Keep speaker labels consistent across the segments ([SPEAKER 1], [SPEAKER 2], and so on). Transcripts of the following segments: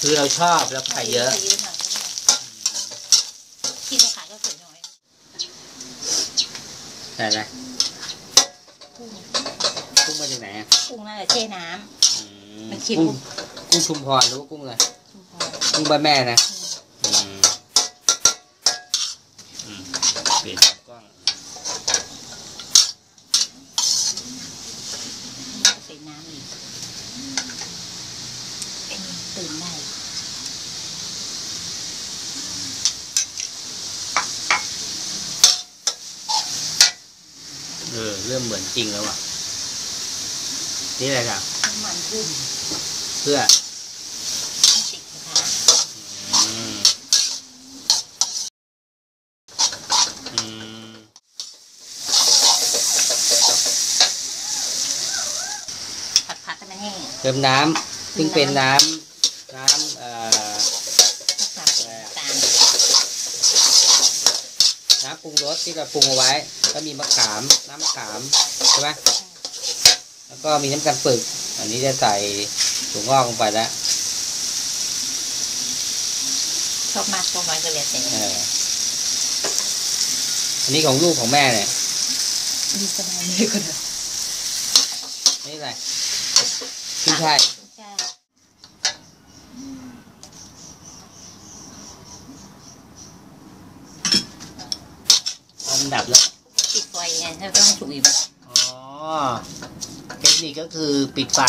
[SPEAKER 1] คือเราชอบแล้วไข่เยอะ
[SPEAKER 2] ใส่เยอะหน่อยก็ได้ที่เขาขายก็ส่วนน้อย
[SPEAKER 1] ใช่ไหม
[SPEAKER 2] กุ้ง
[SPEAKER 1] กุ้งมาจากไหนอะ
[SPEAKER 2] กุ้งน่าจะแช่น้
[SPEAKER 1] อื
[SPEAKER 2] มันเค็ม
[SPEAKER 1] กุ้งกุ้งชุมพรหรือว่ากุ้งอะไรำ
[SPEAKER 2] ชุมพร
[SPEAKER 1] กุ้งบ้านแม่นะอืมอืมเปลี่ยนกล้อง
[SPEAKER 2] ใส่น้ำอีกอันนี้ตื่นได้
[SPEAKER 1] เออ เริ่มเหมือนจริงแล้วอะ นี่อะไรครับ
[SPEAKER 2] น้ำมันขึ้น
[SPEAKER 1] เพื่อ
[SPEAKER 2] ไม่ติดกระทะ
[SPEAKER 1] อืมอืม
[SPEAKER 2] ผัดผัดให้มันแห้ง
[SPEAKER 1] เติมน้ำซึ่งเป็นน้ำน้ำเอ่อ
[SPEAKER 2] ผัดน้ำตาล
[SPEAKER 1] น้ำปรุงรสที่เราปรุงเอาไว้ ก็มีมะขามน้ำมะขามใช่ไหมแล้วก็มีน้ำกันปึก อันนี้จะใส่ถั่วงอกลงไปแล้ว
[SPEAKER 2] ชอบมากชอบน้อยก็เลยแต่
[SPEAKER 1] เอออันนี้ของลูกของแม่เนี่ย
[SPEAKER 2] มีสบายเลยก็ได้
[SPEAKER 1] นี่อะไรขึ้นช่าย
[SPEAKER 2] ใช่
[SPEAKER 1] เอามันดับแล้ว
[SPEAKER 2] ปิด ไฟไงถ้าต้องถูกอีก
[SPEAKER 1] อ๋อเทคนิคก็คือปิดไฟ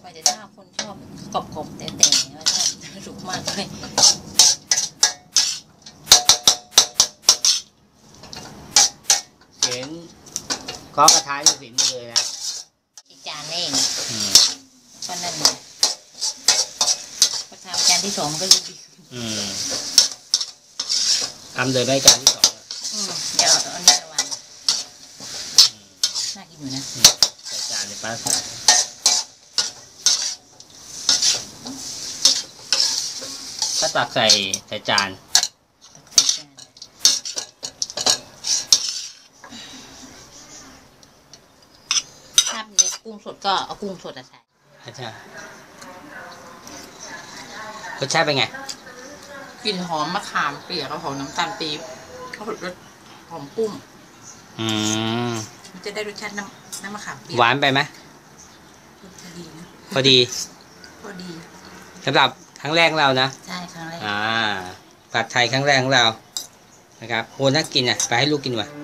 [SPEAKER 2] ไฟแต่ถ้าคนชอบกรอบๆแต่แต่ว่าชอบสุกมากเลย
[SPEAKER 1] เสียงเคาะกระทะอยู่ฝีมือเลยนะ
[SPEAKER 2] อีกจานเอง
[SPEAKER 1] อืม
[SPEAKER 2] ก็นั่นเลยพอทำจานที่สองมันก็จะดีขึ้น
[SPEAKER 1] อืมทำเลยไหมจานที่สองอะ
[SPEAKER 2] อืมเดี๋ยวเอาอันนี้ระวัง น่ากินอยู่นะ
[SPEAKER 1] ใส่จานเลยป้าใส่ก็ตักใส่ใส่จาน
[SPEAKER 2] ตักใส่จานถ้าเป็นกุ้งสดก็เอากุ้งสดอะใส่
[SPEAKER 1] อาจารย์รสชาติเป็นไง
[SPEAKER 2] กลิ่นหอมมะขามเปียกกับหอมน้ำตาลปี๊บเขารสหอมกุ้ง
[SPEAKER 1] อืม
[SPEAKER 2] มันจะได้รสชาติน้ำน้ำมะขามเปียก
[SPEAKER 1] หวานไปไหม
[SPEAKER 2] พอดีนะ
[SPEAKER 1] พอดี
[SPEAKER 2] พอดี
[SPEAKER 1] สำหรับครั้งแรกของเรานะ
[SPEAKER 2] ใช่ครั้งแรก
[SPEAKER 1] อ่าผัดไทยครั้งแรกของเรานะครับโหน่ากินอะไปให้ลูกกินว่ะ
[SPEAKER 2] อ